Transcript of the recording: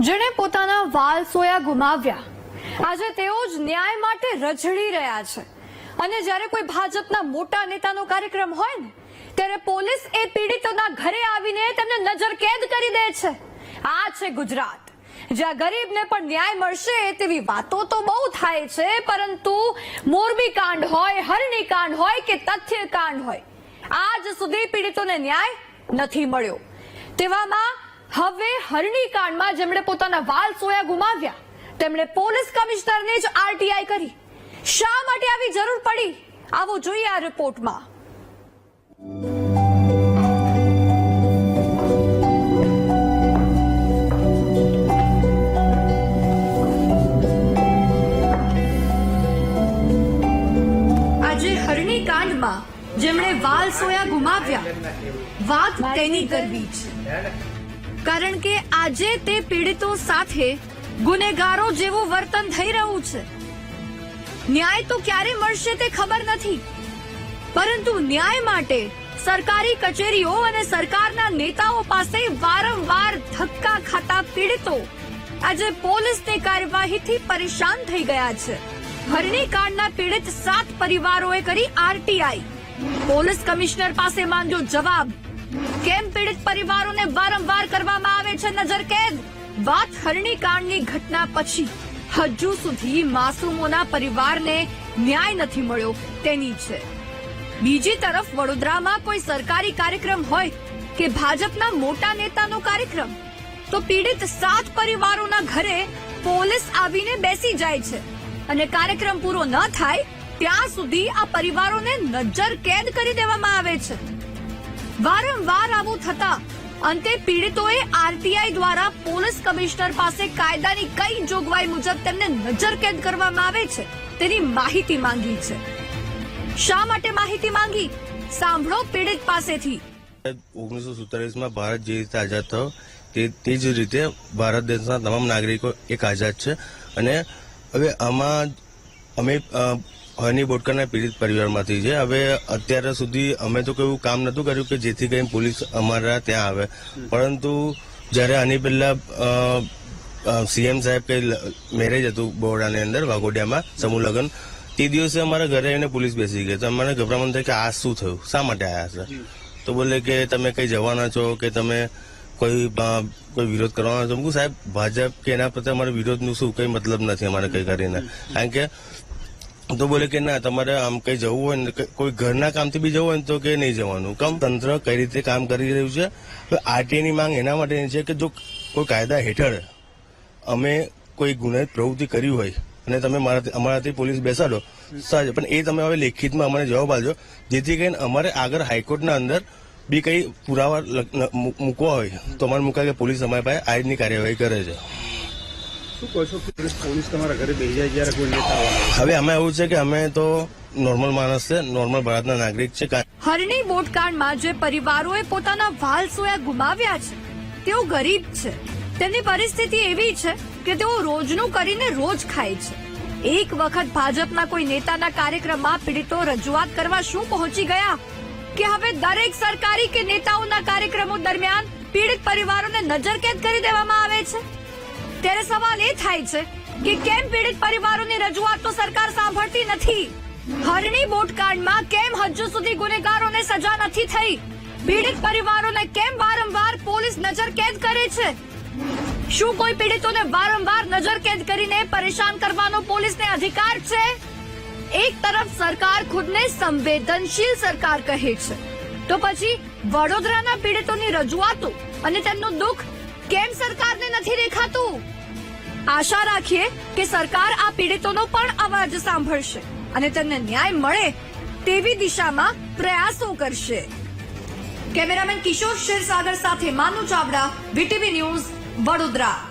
જેણે પોતાના વાલ સોયા ગુમાવ્યા. આજે તેઓ જ ન્યાય માટે રજડી રહ્યા છે. અને જ્યારે કોઈ ભાજપના મોટા નેતાનો કાર્યક્રમ હોય ને, ત્યારે પોલીસ એ પીડિતોના ઘરે આવીને તેમને નજરકેદ કરી દે છે. આ છે ગુજરાત. જ્યાં ગરીબને પણ ન્યાય મળશે તેવી વાતો તો બહુ થાય છે, પરંતુ મોરબી કાંડ હોય, હરણી કાંડ હોય કે તથ્ય કાંડ હોય, આજ સુધી પીડિતોને ન્યાય નથી મળ્યો. તેવામાં હવે હરણી કાંડમાં જેમણે પોતાના વાલ સોયા ગુમાવ્યા, તેમણે પોલીસ કમિશનરને જ આરટીઆઈ કરી. શા માટે આવી જરૂર પડી? આવો જોઈએ આ રિપોર્ટમાં. આજે કાંડમાં જેમણે વાલ સોયા ગુમાવ્યા, વાત તેની કરવી છે. કારણ કે આજે તે પીડિતો સાથે ગુનેગારો જેવું વર્તન થઈ રહ્યું છે. ન્યાય તો ક્યારે મળશે તે ખબર નથી. પરંતુ ન્યાય માટે સરકારી કચેરીઓ અને સરકારના નેતાઓ પાસે વારંવાર ધક્કા ખાતા પીડિતો આજે પોલીસની કાર્યવાહીથી પરેશાન થઈ ગયા છે. ભરણી કાંડના પીડિત સાત પરિવારોએ કરી આરટીઆઈ. પોલીસ કમિશનર પાસે માંગ્યો જવાબ. કેમ પીડિત પરિવારોને વારંવાર કરવામાં આવે છે નજરકેદ વાત હરણી કાંડની ઘટના પછી હજુ સુધી માસૂમોના પરિવારને ન્યાય નથી મળ્યો, તેની છે. બીજી તરફ વડોદરામાં કોઈ સરકારી કાર્યક્રમ હોય કે ભાજપના મોટા નેતાનો કાર્યક્રમ, તો પીડિત સાત પરિવારોના ઘરે પોલીસ આવીને બેસી જાય છે. અને કાર્યક્રમ પૂરો ન થાય, ત્યાં સુધી આ પરિવારોને નજર કેદ કરી દેવામાં આવે છે. વારંવાર આવું થતા અંતે પીડિતોએ આરટીઆઈ દ્વારા પોલીસ કમિશનર પાસે કાયદાની કઈ જોગવાઈ મુજબ તેમને નજરકેદ કરવામાં આવે છે તેની માહિતી માંગી છે. શા માટે માહિતી માંગી? સાંભળો પીડિત પાસેથી. ઓગણીસો સુડતાલીસમાં ભારત જે રીતે આઝાદ થયો તે તે જ રીતે ભારત દેશના તમામ નાગરિકો એક આઝાદ છે. અને હવે આમાં અમે હની બોટકરના પીડિત પરિવારમાંથી છે. હવે અત્યાર સુધી અમે તો કોઈ કામ નતું કર્યું કે જેથી કરીને પોલીસ અમારા ત્યાં આવે. પરંતુ જ્યારે આની પહેલા સીએમ સાહેબ કે મેરેજ હતું બોરડાની અંદર વાઘોડિયામાં સમૂહ લગ્ન તે દિવસે અમારા ઘરે આવીને પોલીસ બેસી ગઈ. તો અમારે ગભરામણ થાય કે આ શું થયું? શા માટે આવ્યા છે? તો બોલે કે તમે કઈ જવાના છો કે તમે કોઈ કોઈ વિરોધ કરવાના છો? સાહેબ ભાજપ કે એના પ્રત્યે અમારે વિરોધનું શું? કઈ મતલબ નથી અમારે કઈ કરીને. કારણ કે તો બોલે કે ના, તમારે આમ કઈ જવું હોય ને કોઈ ઘરના કામથી બી જવું હોય ને તો કે નહીં જવાનું. કમ તંત્ર કઈ રીતે કામ કરી રહ્યું છે? તો આરટીઆઈ ની માંગ એના માટેની છે કે જો કોઈ કાયદા હેઠળ અમે કોઈ ગુનાહિત પ્રવૃત્તિ કરી હોય અને તમે મારા અમારાથી પોલીસ બેસાડો, સાહેબ, પણ એ તમે હવે લેખિતમાં અમને જવાબ આપજો. જેથી કરીને અમારે આગળ હાઈકોર્ટના અંદર બી કઈ પુરાવા મૂકવા હોય, તો અમારે મૂકાય કે પોલીસ અમારી પાસે આજની કાર્યવાહી કરે છે. શું કહો છો? પોલીસ પોલીસ તમારા ઘરે બેસી જાય જ્યારે કોઈ નેતા હવે અમે એવું છે કે અમે તો નોર્મલ માણસ છે નોર્મલ ભારતના નાગરિક છે હરણી બોટકાંડમાં જે પરિવારોએ પોતાના વાલ સોયા ગુમાવ્યા છે તેઓ ગરીબ છે. તેમની પરિસ્થિતિ એવી છે કે તેઓ રોજનું કરીને રોજ ખાય છે. એક વખત ભાજપના કોઈ નેતાના કાર્યક્રમમાં પીડિતો રજૂઆત કરવા શું પહોંચી ગયા? કે હવે દરેક સરકારી કે નેતાઓના કાર્યક્રમો દરમિયાન પીડિત પરિવારોને નજરકેદ કરી દેવામાં આવે છે? ત્યારે સવાલ એ થાય છે કે કેમ પીડિત પરિવારોની રજૂઆત તો સરકાર સાંભળતી નથી? હરણી બોટકાંડમાં કેમ હજુ સુધી ગુનેગારોને સજા નથી થઈ? પીડિત પરિવારોને કેમ વારંવાર પોલીસ નજર કેદ કરે છે? શું કોઈ પીડિતોને વારંવાર નજર કેદ કરીને પરેશાન કરવાનો પોલીસને અધિકાર છે? એક તરફ સરકાર ખુદને સંવેદનશીલ સરકાર કહે છે. તો પછી વડોદરાના પીડિતોની રજૂઆતો અને તેમનું દુઃખ કેમ સરકારને નથી દેખાતું? આશા રાખીએ કે સરકાર આ પીડિતોનો પણ અવાજ સાંભળશે અને તેમને ન્યાય મળે તેવી દિશામાં પ્રયાસો કરશે. કેમેરામેન કિશોર ક્ષીરસાગર સાથે માનુ ચાવડા, વીટીવી ન્યૂઝ, વડોદરા.